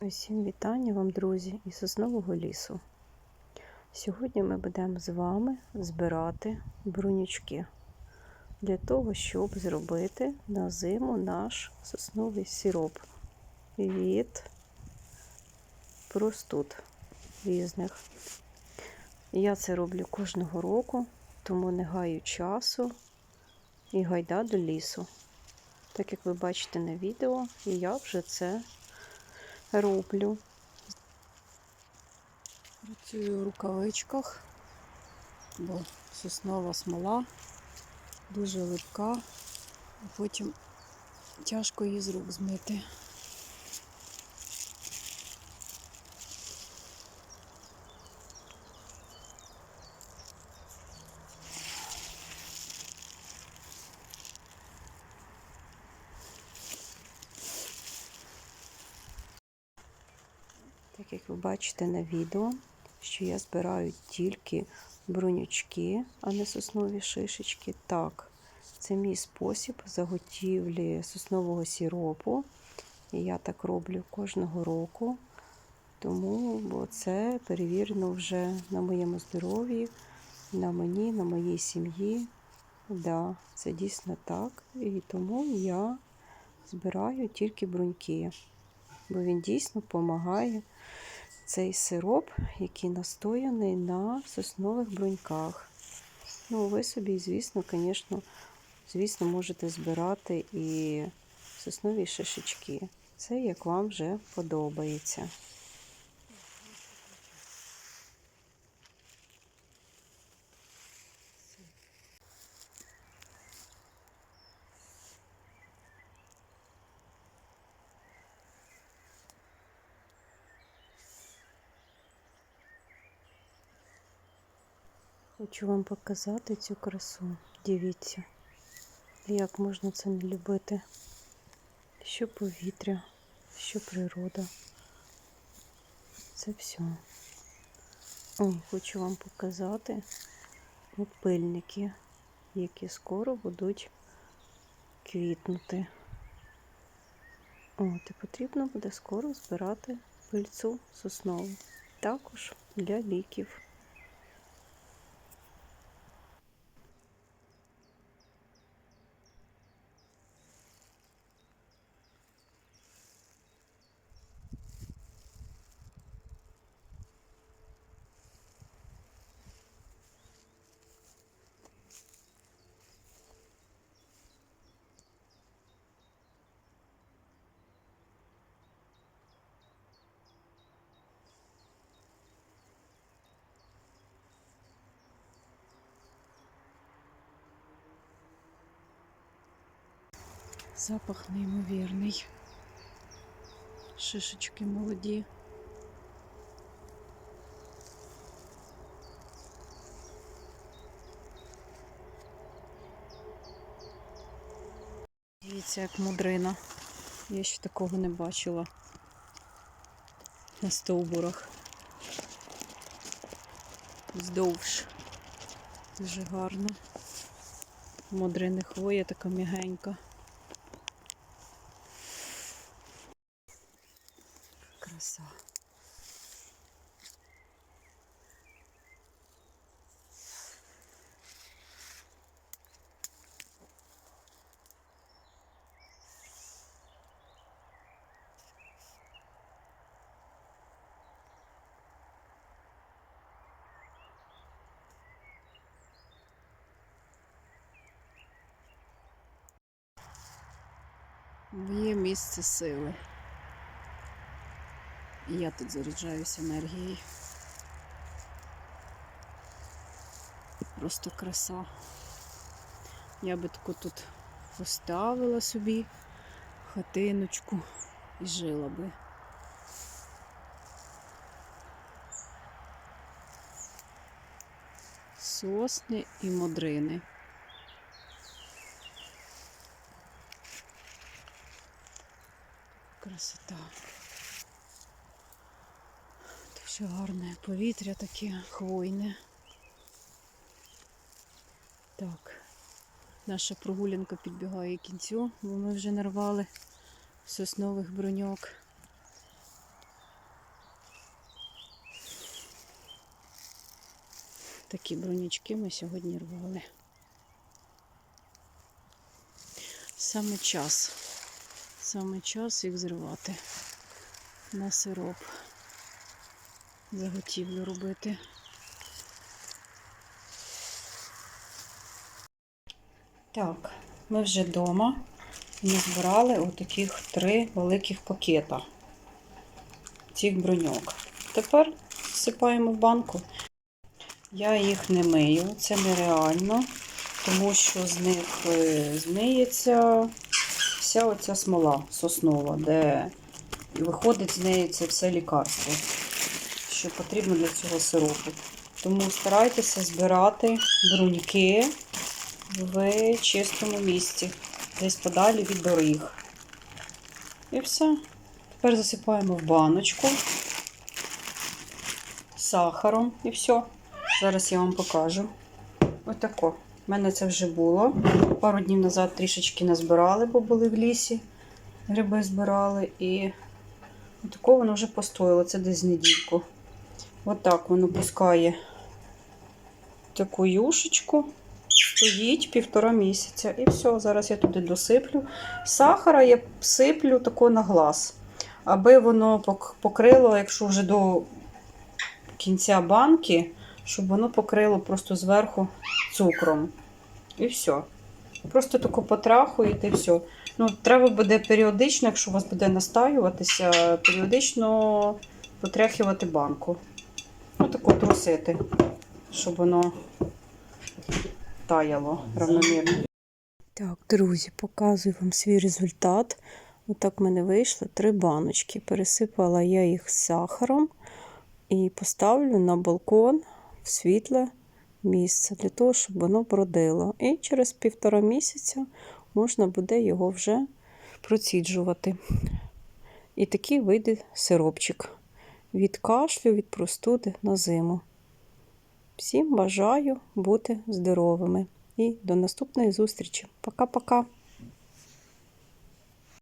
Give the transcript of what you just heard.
Усім вітання вам, друзі, із соснового лісу. Сьогодні ми будемо з вами збирати брунючки для того, щоб зробити на зиму наш сосновий сироп від простуд різних. Я це роблю кожного року, тому не гаю часу і гайда до лісу. Так як ви бачите на відео, я вже це роблю. Працюю в рукавичках, бо соснова смола дуже липка, а потім тяжко її з рук змити. Як ви бачите на відео, що я збираю тільки брунючки, а не соснові шишечки. Так, це мій спосіб заготівлі соснового сіропу. І я так роблю кожного року. Тому бо це перевірено вже на моєму здоров'ї, на мені, на моїй сім'ї. Да, це дійсно так. І тому я збираю тільки бруньки, бо він дійсно допомагає цей сироп, який настояний на соснових бруньках. Ну, ви собі, звісно, звісно, звісно, можете збирати і соснові шишечки. Це як вам вже подобається. Хочу вам показати цю красу. Дивіться, як можна це не любити. Що повітря, що природа. Це все. О, хочу вам показати пильники, які скоро будуть квітнути. От, і потрібно буде скоро збирати пильцу соснову. Також для ліків. Запах неймовірний. Шишечки молоді. Дивіться, як мудрина. Я ще такого не бачила на стовбурах. Вздовж. Дуже гарно. Мудрина хвоя така м'ягенька. Краса. Моє місце сили. І я тут заряджаюся енергією. Просто краса. Я би таку тут поставила собі хатиночку і жила би. Сосни і модрини. Красота. Ще гарне повітря таке хвойне. Так, наша прогулянка підбігає кінцю, бо ми вже нарвали соснових броньок. Такі бронячки ми сьогодні рвали. Саме час, саме час їх зривати на сироп. Заготівлю робити. Так, ми вже вдома. Ми збирали отаких три великих пакета цих броньок. Тепер всипаємо в банку. Я їх не мию, це нереально, тому що з них е, змиється вся оця смола соснова, де виходить з неї це все лікарство, що потрібно для цього сиропу. Тому старайтеся збирати бруньки в чистому місці, десь подалі від доріг. І все. Тепер засипаємо в баночку сахаром і все. Зараз я вам покажу. Отако. У мене це вже було. Пару днів назад трішечки назбирали, бо були в лісі. Гриби збирали. І отако воно вже постояло. Це десь недільку. Отак воно пускає таку юшечку. Стоїть півтора місяця. І все, зараз я туди досиплю. Сахара я сиплю тако на глаз, аби воно покрило, якщо вже до кінця банки, щоб воно покрило просто зверху цукром. І все. Просто тако потрахуєте і все. Ну, треба буде періодично, якщо у вас буде настаюватися, періодично потряхувати банку. Ну, тако трусити, щоб воно таяло равномірно. Так, друзі, показую вам свій результат. Отак в мене вийшло три баночки. Пересипала я їх сахаром і поставлю на балкон в світле місце для того, щоб воно бродило. І через півтора місяця можна буде його вже проціджувати. І такий вийде сиропчик від кашлю, від простуди на зиму. Всім бажаю бути здоровими і до наступної зустрічі. Пока-пока!